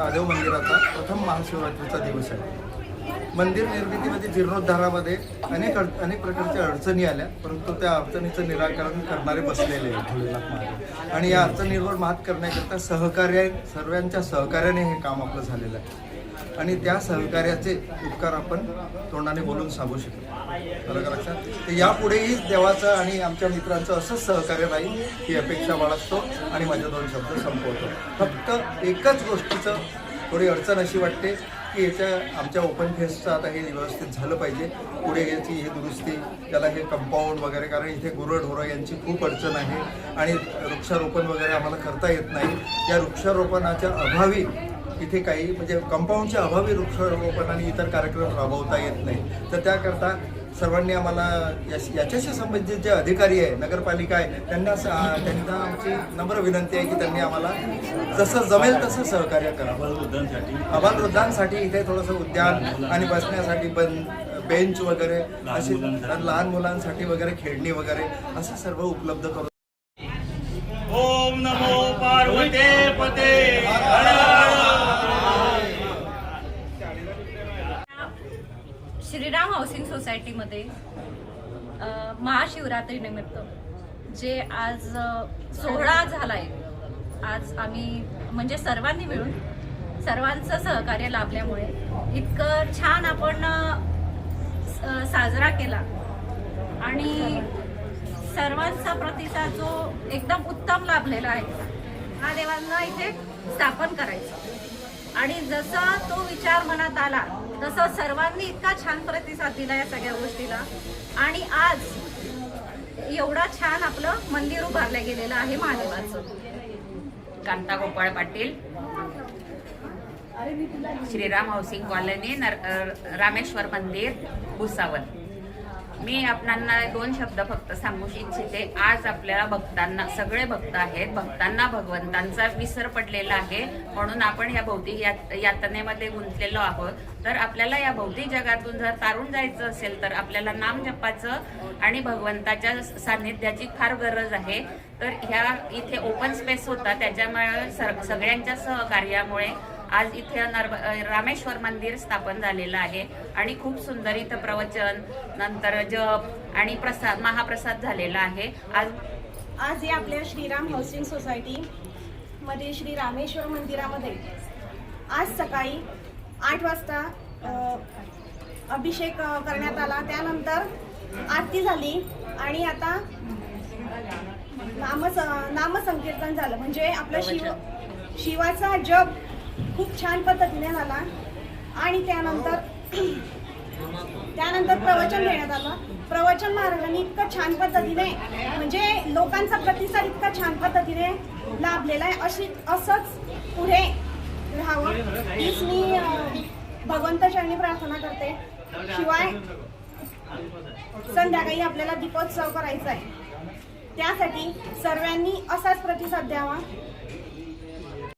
आदेव मंदिराचा प्रथम महाशिवरात्रीचा दिवस आहे. मंदिर निर्मितीमध्ये जीर्णोद्धारामध्ये अनेक अड अनेक प्रकारच्या अडचणी आल्या परंतु त्या अडचणीचं निराकरण करणारे बसलेले आहेत भोलेनाथ आणि या अडचणीवर मात करण्याकरता सहकार्य सर्वांच्या सहकार्याने हे काम आपलं झालेलं आहे. आणि त्या सहकार्याचे उपकार आपण तोंडाने बोलून सांगू शकतो. बरं लक्षात? तर यापुढेही देवाचं आणि आमच्या मित्रांचं असंच सहकार्य राहील ही अपेक्षा बाळगतो आणि माझे दोन शब्द संपवतो. फक्त एकच गोष्टीचं थोडी अडचण अशी वाटते की याच्या आमच्या ओपन फेसचं आता हे व्यवस्थित झालं पाहिजे. पुढे याची ही दुरुस्ती त्याला हे कंपाऊंड वगैरे कारण इथे गुरंढोरं यांची खूप अडचण आहे आणि वृक्षारोपण वगैरे आम्हाला करता येत नाही. या वृक्षारोपणाच्या अभावी इथे काही म्हणजे कंपाऊंडच्या अभावी वृक्षारोपण आणि इतर कार्यक्रम राबवता येत नाही. तर त्याकरता सर्वांनी आम्हाला याश- याच्याशी संबंधित जे अधिकारी आहे नगरपालिका आहे त्यांना त्यांना आमची नम्र विनंती आहे की त्यांनी आम्हाला जसं जमेल तसं सहकार्य करावं आबाल वृद्धांसाठी. इथे थोडंसं उद्यान आणि बसण्यासाठी बन बेंच वगैरे अशी लहान मुलांसाठी वगैरे खेळणी वगैरे असं सर्व उपलब्ध करून ओम नमो पार्वते पते. श्रीराम हाऊसिंग सोसायटीमध्ये महाशिवरात्रीनिमित्त जे आज सोहळा सोहळा झालाय. आज आम्ही म्हणजे सर्वांनी मिळून सर्वांचं सहकार्य लाभल्यामुळे इतकं छान आपण स- साजरा केला. आणि सर्वांचा प्रतिसाद जो एकदम उत्तम लाभलेला आहे हा देवांना इथे स्थापन करायचं. आणि जसा तो विचार मनात आला तसं सर्वांनी इतका छान प्रतिसाद दिला या सगळ्या गोष्टीला. आणि आज एवढा छान आपलं मंदिर उभारलं गेलेलं आहे महादेवाचं. कांता गोपाळ पाटील श्रीराम हाऊसिंग कॉलनी नर रामेश्वर मंदिर भुसावल. मी आपणांना दोन शब्द फक्त सांगू इच्छिते. आज आपल्याला भक्तांना सगळे भक्त आहेत. भक्तांना भगवंतांचा विसर पडलेला आहे. म्हणून आपण या भौतिक यात- यातनेमध्ये गुंतलेलो आहोत. तर आपल्याला या भौतिक जगातून जर तारून जायचं असेल तर आपल्याला नाम जपाचं आणि भगवंताच्या सान्निध्याची फार गरज आहे. तर ह्या इथे ओपन स्पेस होता. त्याच्यामुळे सर- सगळ्यांच्या सहकार्यामुळे आज इथे नर्म रामेश्वर मंदिर स्थापन झालेलं आहे आणि खूप सुंदर इथं प्रवचन नंतर जप आणि प्रसाद महाप्रसाद झालेला आहे. आज आज या आपल्या श्रीराम हाऊसिंग सोसायटी मध्ये श्री रामेश्वर मंदिरामध्ये आज सकाळी आठ वाजता अभिषेक करण्यात आला. त्यानंतर आरती झाली आणि आता नामस नामसंकीर्तन झालं. म्हणजे आपलं शिव शिवाचा जप खूप छान पद्धतीने झाला. आणि त्यानंतर त्यानंतर प्रवचन देण्यात आलं. प्रवचन महाराजांनी इतकं छान पद्धतीने म्हणजे लोकांचा प्रतिसाद इतका छान पद्धतीने लाभलेला आहे. अशी असंच पुढे राहावं. हीच मी भगवंत भगवंताचरणी प्रार्थना करते. शिवाय संध्याकाळी आपल्याला दीपोत्सव करायचा आहे. त्यासाठी सर्वांनी असाच प्रतिसाद द्यावा.